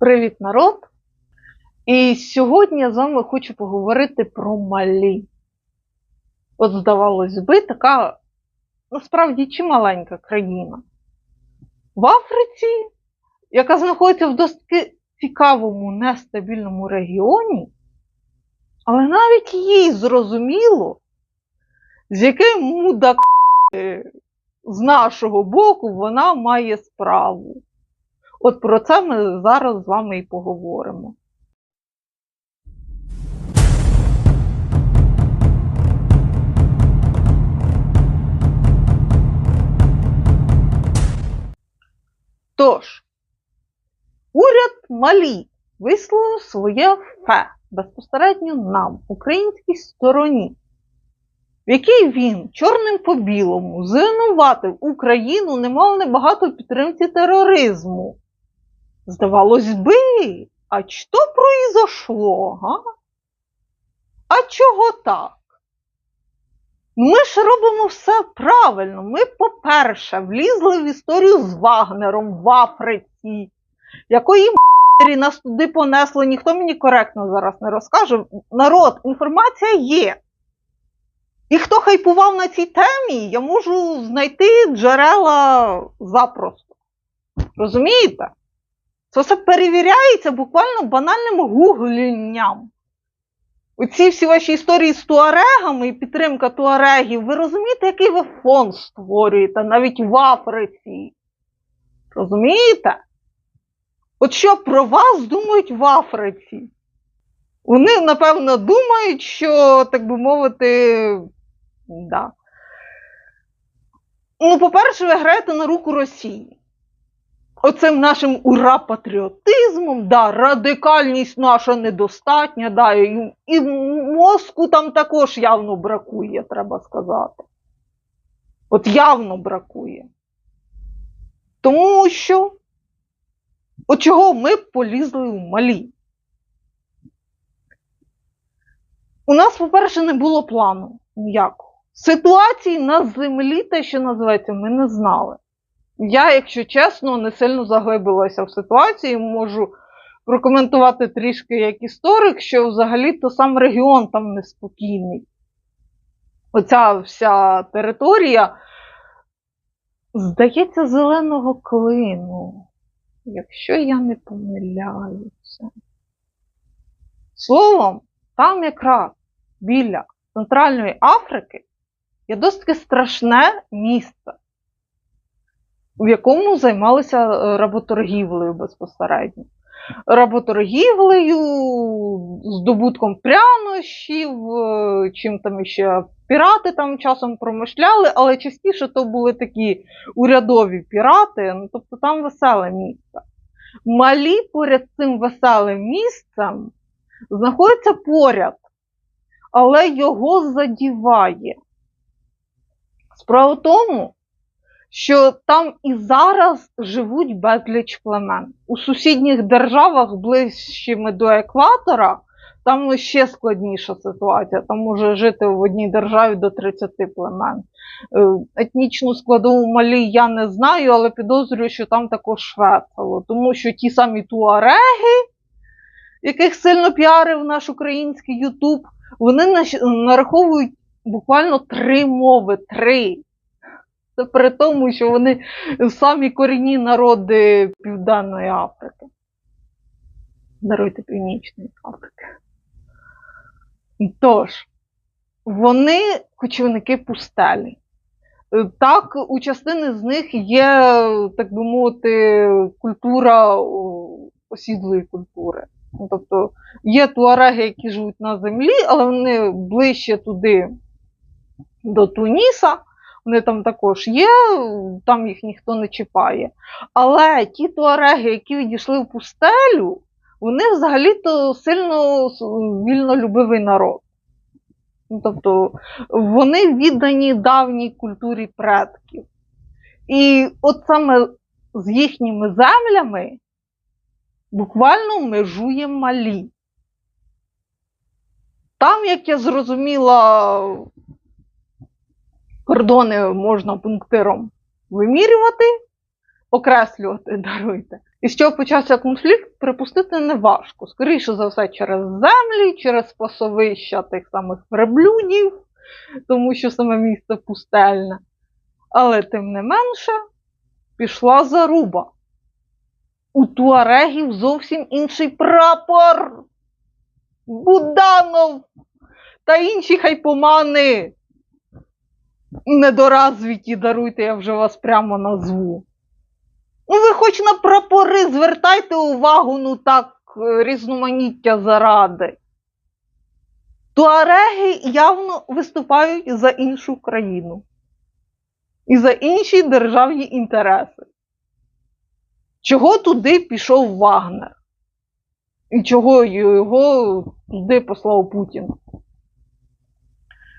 Привіт, народ! І сьогодні я з вами хочу поговорити про Малі. От, здавалось би, така насправді чималенька країна. В Африці, яка знаходиться в досить цікавому, нестабільному регіоні, але навіть їй зрозуміло, з яким мудак з нашого боку вона має справу. От про це ми зараз з вами і поговоримо. Тож, уряд Малі висловив своє фе безпосередньо нам, українській стороні, в якій він чорним по білому звинуватив Україну немало небагато підтримці тероризму. Здавалось би, а що произошло, га? А чого так? Ми ж робимо все правильно. Ми, по-перше, влізли в історію з Вагнером в Африці, якої м***рі нас туди понесло, ніхто мені коректно зараз не розкаже. Народ, інформація є. І хто хайпував на цій темі, я можу знайти джерела запросто. Розумієте? Це все перевіряється буквально банальним гуглінням. Оці всі ваші історії з туарегами і підтримка туарегів, ви розумієте, який ви фон створюєте навіть в Африці? Розумієте? От що про вас думають в Африці? Вони, напевно, думають, що, так би мовити, да. Ну, по-перше, ви граєте на руку Росії. Оцим нашим ура-патріотизмом, да, радикальність наша недостатня, да, і, і мозку там також явно бракує, треба сказати. От явно бракує. Тому що, от чого ми полізли в малі? У нас, по-перше, не було плану ніякого. Ситуації на землі, те, що називається, ми не знали. Я, якщо чесно, не сильно заглибилася в ситуації, можу прокоментувати трішки як історик, що взагалі то сам регіон там неспокійний. Оця вся територія, здається, зеленого клину, якщо я не помиляюся. Словом, там якраз біля Центральної Африки є досить страшне місце в якому займалися е, работоргівлею безпосередньо. Работоргівлею, здобутком прянощів, е, чим там ще пірати там часом промишляли, але частіше то були такі урядові пірати, ну тобто там веселе місце. Малі поряд цим веселим місцем знаходиться поряд, але його задіває. Справа в тому, що там і зараз живуть безліч племен. У сусідніх державах, ближчими до екватора, там ще складніша ситуація. Там може жити в одній державі до 30 племен. Е, етнічну складову малі я не знаю, але підозрюю, що там також весело. Тому що ті самі туареги, яких сильно піарив наш український Ютуб, вони нараховують буквально три мови. Три. Це при тому, що вони самі корінні народи Південної Африки. Даруйте Північної Африки. Тож, вони кочівники пустелі. Так, у частини з них є, так би мовити, культура осідлої культури. Тобто є туареги, які живуть на землі, але вони ближче туди до Туніса. Вони там також є, там їх ніхто не чіпає. Але ті туареги, які відійшли в пустелю, вони взагалі-то сильно вільнолюбивий народ. Ну, Тобто вони віддані давній культурі предків. І от саме з їхніми землями буквально межує малі. Там, як я зрозуміла, кордони можна пунктиром вимірювати, окреслювати, даруйте. І з чого почався конфлікт, припустити не важко. Скоріше за все, через землі, через пасовища тих самих верблюдів, тому що саме місце пустельне. Але тим не менше пішла заруба. У туарегів зовсім інший прапор. Буданов та інші хайпомани. Недоразвіті, даруйте, я вже вас прямо назву. Ну, ви хоч на прапори звертайте увагу, ну так, е, різноманіття заради. Туареги явно виступають за іншу країну і за інші державні інтереси. Чого туди пішов Вагнер? І чого його туди послав Путін?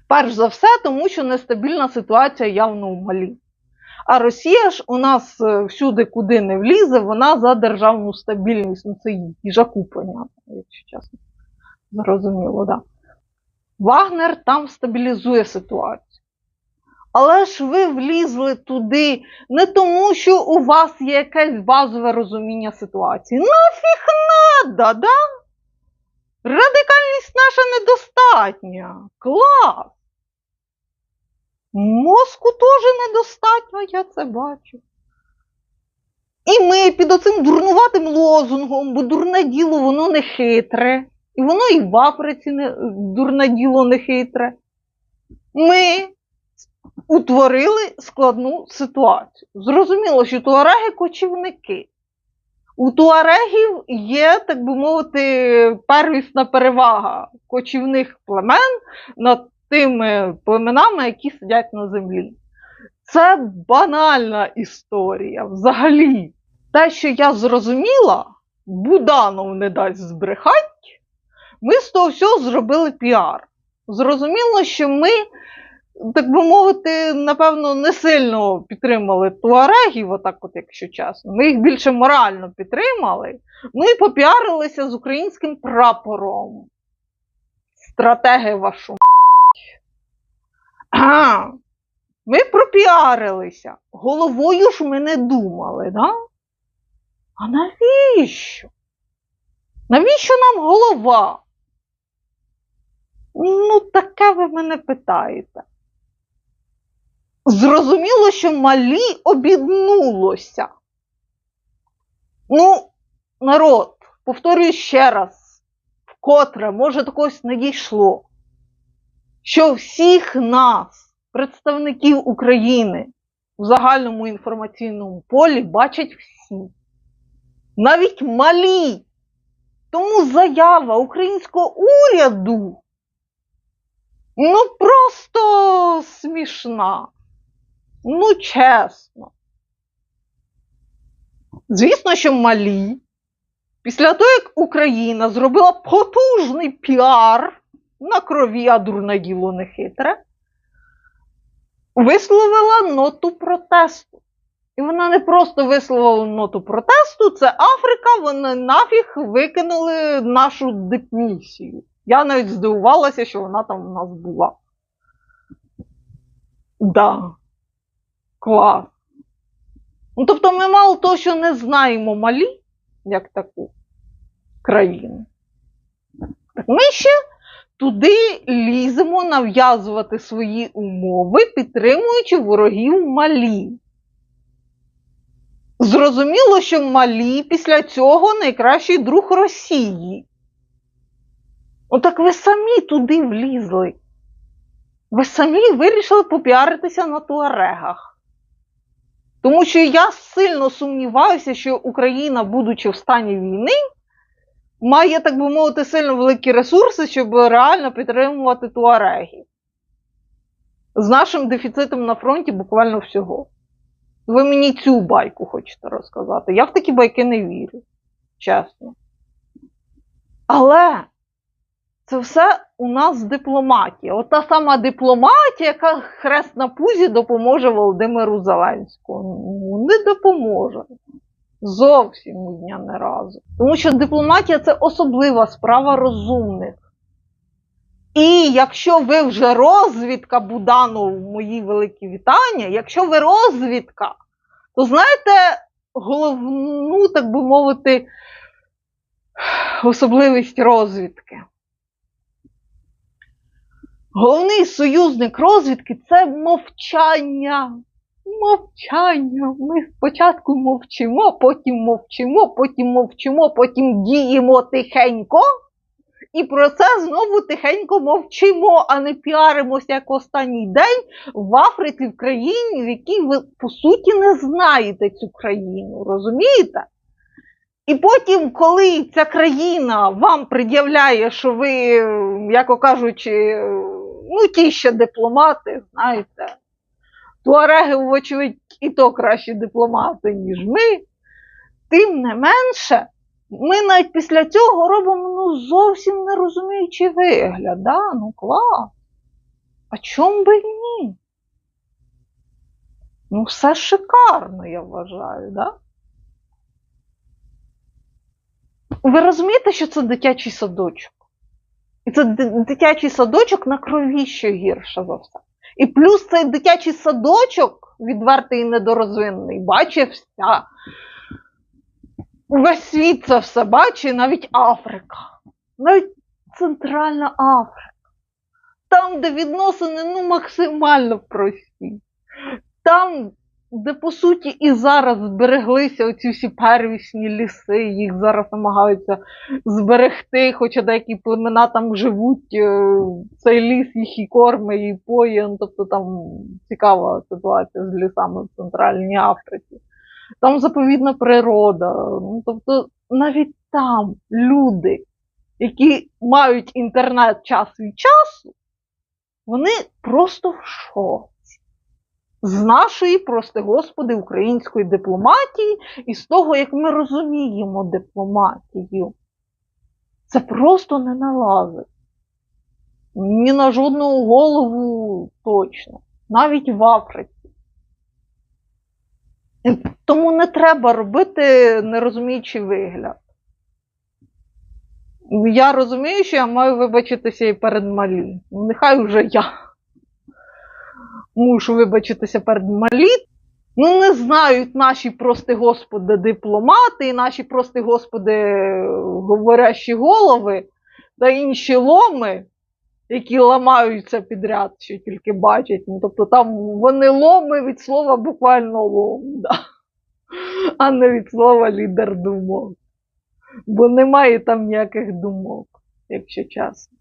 Перш за все, тому що нестабільна ситуація явно у Малі. А Росія ж у нас е, всюди, куди не влізе, вона за державну стабільність. Ну, це їжаку, понятно, якщо чесно. Зрозуміло, так. Да. Вагнер там стабілізує ситуацію. Але ж ви влізли туди не тому, що у вас є якесь базове розуміння ситуації. Нафіг надо, да? Радикальність наша недостатня. Клас. Мозку теж недостатньо, я це бачу. І ми під оцим дурнуватим лозунгом, бо дурне діло воно не хитре. І воно і в Африці не, дурне діло не хитре. Ми утворили складну ситуацію. Зрозуміло, що туареги кочівники. У туарегів є, так би мовити, первісна перевага кочівних племен над тими племенами, які сидять на землі. Це банальна історія взагалі. Те, що я зрозуміла, Буданов не дасть збрехати, ми з того всього зробили піар. Зрозуміло, що ми, так би мовити, напевно, не сильно підтримали туарегів, отак, от, якщо чесно. Ми їх більше морально підтримали. Ну і попіарилися з українським прапором. Стратеги вашу. А, ми пропіарилися. Головою ж ми не думали, да? А навіщо? Навіщо нам голова? Ну, таке ви мене питаєте. Зрозуміло, що малі обіднулося. Ну, народ, повторюю ще раз, вкотре, може, до когось не дійшло, що всіх нас, представників України, в загальному інформаційному полі бачать всі, навіть малі. Тому заява українського уряду ну просто смішна. Ну, чесно. Звісно, що малі. Після того, як Україна зробила потужний піар на крові, а дурне діло не хитре, висловила ноту протесту. І вона не просто висловила ноту протесту, це Африка, вони нафіг викинули нашу дипмісію. Я навіть здивувалася, що вона там у нас була. Да. Клас. Ну, тобто ми мало того, що не знаємо Малі, як таку країну. Так ми ще туди ліземо нав'язувати свої умови, підтримуючи ворогів Малі. Зрозуміло, що Малі після цього найкращий друг Росії. Отак ви самі туди влізли. Ви самі вирішили попіаритися на туарегах. Тому що я сильно сумніваюся, що Україна, будучи в стані війни, має, так би мовити, сильно великі ресурси, щоб реально підтримувати туарегів. З нашим дефіцитом на фронті буквально всього. Ви мені цю байку хочете розказати. Я в такі байки не вірю. Чесно. Але це все у нас дипломатія. От та сама дипломатія, яка хрест на пузі допоможе Володимиру Зеленському. Ну, не допоможе. Зовсім дня не разу. Тому що дипломатія це особлива справа розумних. І якщо ви вже розвідка Буданов, мої великі вітання, якщо ви розвідка, то знаєте, головну, так би мовити, особливість розвідки. Головний союзник розвідки це мовчання. Мовчання. Ми спочатку мовчимо, потім мовчимо, потім мовчимо, потім діємо тихенько. І про це знову тихенько мовчимо, а не піаримося як останній день в Африці, в країні, в якій ви по суті не знаєте цю країну, розумієте? І потім, коли ця країна вам пред'являє, що ви, яко кажучи, ну ті ще дипломати, знаєте, туареги, вочевидь, і то кращі дипломати, ніж ми, тим не менше, ми навіть після цього робимо ну, зовсім не розуміючий вигляд. Да? Ну клас. А чом би ні? Ну, все шикарно, я вважаю, да? Ви розумієте, що це дитячий садочок? І це дитячий садочок на крові ще гірше за все. І плюс цей дитячий садочок, відвертий і недорозвинений, бачить вся. Весь світ це все бачить, навіть Африка. Навіть Центральна Африка. Там, де відносини ну, максимально прості. Там, де по суті і зараз збереглися оці всі первісні ліси, їх зараз намагаються зберегти, хоча деякі племена там живуть, е, цей ліс їх і корми, і поє, ну, тобто там цікава ситуація з лісами в Центральній Африці. Там заповідна природа. Ну, тобто навіть там люди, які мають інтернет час від часу, вони просто в шоці з нашої, прости господи, української дипломатії і з того, як ми розуміємо дипломатію. Це просто не налазить. Ні на жодну голову точно, навіть в Африці. Тому не треба робити нерозуміючий вигляд. Я розумію, що я маю вибачитися і перед малі. Ну, Нехай вже я мушу вибачитися перед малі. Ну, не знають наші, прости господи, дипломати, і наші, прости господи, говорящі голови та інші ломи, які ламаються підряд, що тільки бачать. Ну, тобто там вони ломи від слова буквально лом, да. а не від слова лідер думок. Бо немає там ніяких думок, якщо чесно.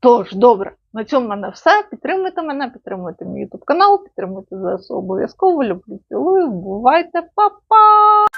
Тож, добре, на цьому в мене все. Підтримуйте мене, підтримуйте мій YouTube канал, підтримуйте ЗСУ обов'язково. Люблю, цілую. Бувайте, па-па!